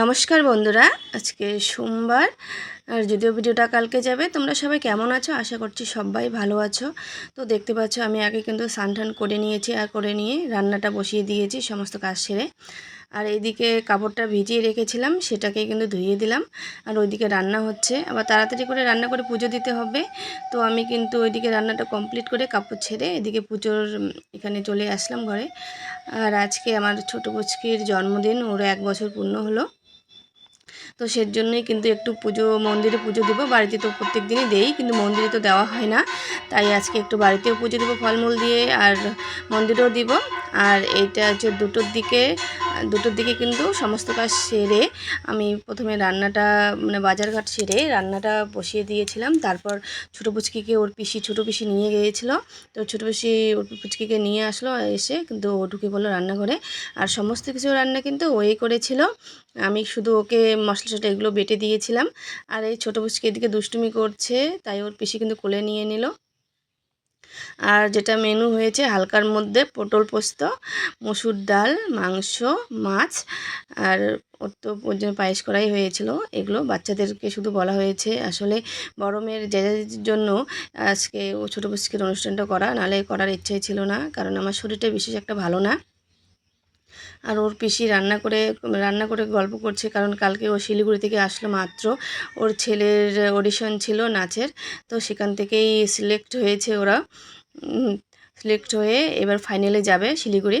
নমস্কার বন্ধুরা, আজকে সোমবার, আর যদিও ভিডিওটা কালকে যাবে, তোমরা সবাই কেমন আছো? আশা করছি সবাই ভালো আছো। তো দেখতে পাচ্ছ, আমি আগে কিন্তু সানঠান করে নিয়েছি আর করে নিয়ে রান্নাটা বসিয়ে দিয়েছি সমস্ত কাজ সেরে। আর এইদিকে কাপড়টা ভিজিয়ে রেখেছিলাম, সেটাকে কিন্তু ধুয়ে দিলাম। আর ওইদিকে রান্না হচ্ছে। আবার তাড়াতাড়ি করে রান্না করে পুজো দিতে হবে। তো আমি কিন্তু ওইদিকে রান্নাটা কমপ্লিট করে কাপড় ছেড়ে এদিকে পুজোর এখানে চলে আসলাম ঘরে। আর আজকে আমার ছোটো পুচকির জন্মদিন, ওর এক বছর পূর্ণ হলো। তো সের জন্যই কিন্তু একটু পুজো, মন্দিরে পুজো দেবো। বাড়িতে তো প্রত্যেক দিনই দেই, কিন্তু মন্দিরে তো দেওয়া হয় না। তাই আজকে একটু বাড়িতেও পুজো দেবো, ফলমূল দিয়ে, আর মন্দিরেও দিব। আর এইটা হচ্ছে দুটোর দিকে দুটোর দিকে কিন্তু সমস্ত কাজ সেরে আমি প্রথমে রান্নাটা মানে বাজারঘাট সেরে রান্নাটা বসিয়ে দিয়েছিলাম। তারপর ছোটো পুচকিকে ওর পিসি, ছোটো পিসি নিয়ে গিয়েছিল। তো ছোটো পিসি, ওর পুচকিকে নিয়ে আসলো এসে কিন্তু ও ঢুকে পড়ল রান্নাঘরে। আর সমস্ত কিছু রান্না কিন্তু ওই করেছিল। আমি শুধু ওকে মশলা টশলা এগুলো বেটে দিয়েছিলাম। আর এই ছোটো পুচকি এদিকে দুষ্টুমি করছে, তাই ওর পিসি কিন্তু কোলে নিয়ে নিল। আর যেটা মেনু হয়েছে, হালকার মধ্যে পটল পোস্ত, মসুর ডাল, মাংস, মাছ, আর ওর তো ওর পায়েস করাই হয়েছিল। এগুলো বাচ্চাদেরকে শুধু বলা হয়েছে আসলে বড় মেয়ের জন্য আজকে ও ছোটো পুষ্কের অনুষ্ঠানটা করা, নাহলে করার ইচ্ছাই ছিল না, কারণ আমার শরীরটা বিশেষ একটা ভালো না। আর ওর পিসি রান্না করে রান্না করে গল্প করছে, কারণ কালকে ও শিলিগুড়ি থেকে আসলো মাত্র। ওর ছেলের অডিশন ছিল নাচের, তো সেখান থেকেই সিলেক্ট হয়েছে ওরা। সিলেক্ট হয়ে এবার ফাইনালে যাবে শিলিগুড়ি।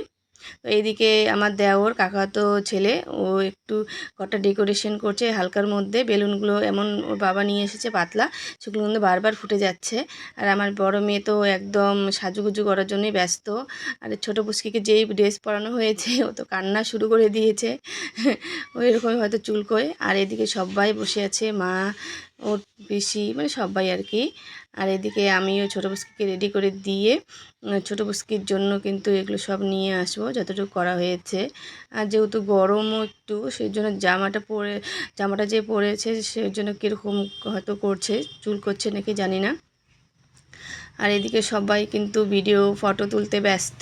তো এইদিকে আমার দেওর কাকাতো ছেলে, ও একটু ঘরটা ডেকোরেশন করছে, হালকার মধ্যে বেলুনগুলো এমন ওর বাবা নিয়ে এসেছে পাতলা, সেগুলো কিন্তু বারবার ফুটে যাচ্ছে। আর আমার বড় মেয়ে তো একদম সাজুগুজু করার জন্যই ব্যস্ত। আর ছোটো পুচকিকে যেই ড্রেস পরানো হয়েছে, ও তো কান্না শুরু করে দিয়েছে। ওই এরকমই হয়তো চুলকোয় আর এদিকে সবাই বসে আছে, মা ওর বেশি মানে সবাই আর কি আর এদিকে আমিও ছোটো পুচকিকে রেডি করে দিয়ে ছোটো পুচকির জন্য কিন্তু এগুলো সব নিয়ে আসব, যতটুকু করা হয়েছে। আর যেহেতু গরমও একটু সেই জন্য জামাটা পরে, জামাটা যে পরেছে সেই জন্য কীরকম হয়তো করছে, চুল করছে নাকি জানি না। আর এদিকে সবাই কিন্তু ভিডিও ফটো তুলতে ব্যস্ত।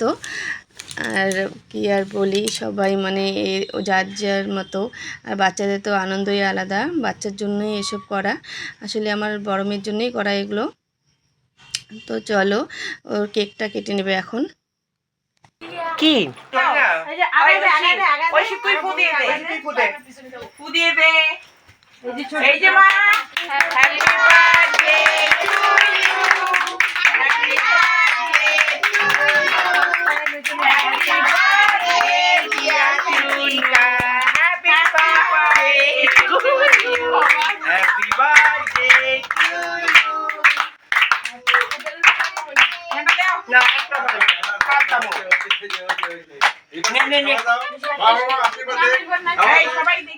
আর কি আর বলি সবাই মানে ও যার যার মতো। আর বাচ্চাদের তো আনন্দই আলাদা বাচ্চার জন্যই এসব করা। আসলে আমার বড় মেয়ের জন্যই করা এগুলো। তো চলো ওর কেকটা কেটে নেবে এখন। কি? এই যে মা।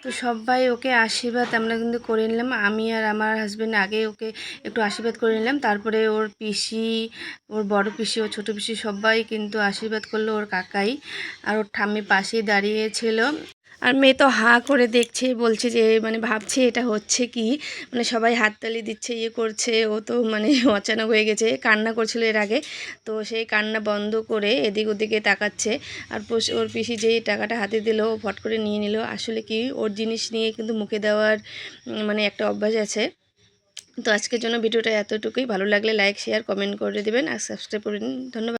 তো সবাই ওকে আশীর্বাদ আমরা কিন্তু করে নিলাম। আমি আর আমার হাজব্যান্ড আগে ওকে একটু আশীর্বাদ করে নিলাম। তারপরে ওর পিসি, ওর বড় পিসি ও ছোট পিসি সবাই কিন্তু আশীর্বাদ করল ওর কাকাই। আর ওর ঠাম্মি পাশেই দাঁড়িয়েছিল। আর মেয়ে তো হা করে দেখছে, বলছে যে মানে ভাবছে এটা হচ্ছে কি? মানে সবাই হাততালি দিচ্ছে ইয়ে করছে, ও তো মানে অচানক হয়ে গেছে, কান্না করছিল এর আগে। তো সেই কান্না বন্ধ করে এদিক ওদিকে তাকাচ্ছে, আর ওর পিসি যেই টাকাটা হাতে দিল, ও ফট করে নিয়ে নিল। আসলে কি, ওর জিনিস নিয়ে কিন্তু মুখে দেওয়ার মানে একটা অভ্যাস আছে। তো আজকের জন্য ভিডিওটা এতটুকুই। ভালো লাগলে লাইক শেয়ার কমেন্ট করে দেবেন, আর সাবস্ক্রাইব করে দিন। ধন্যবাদ।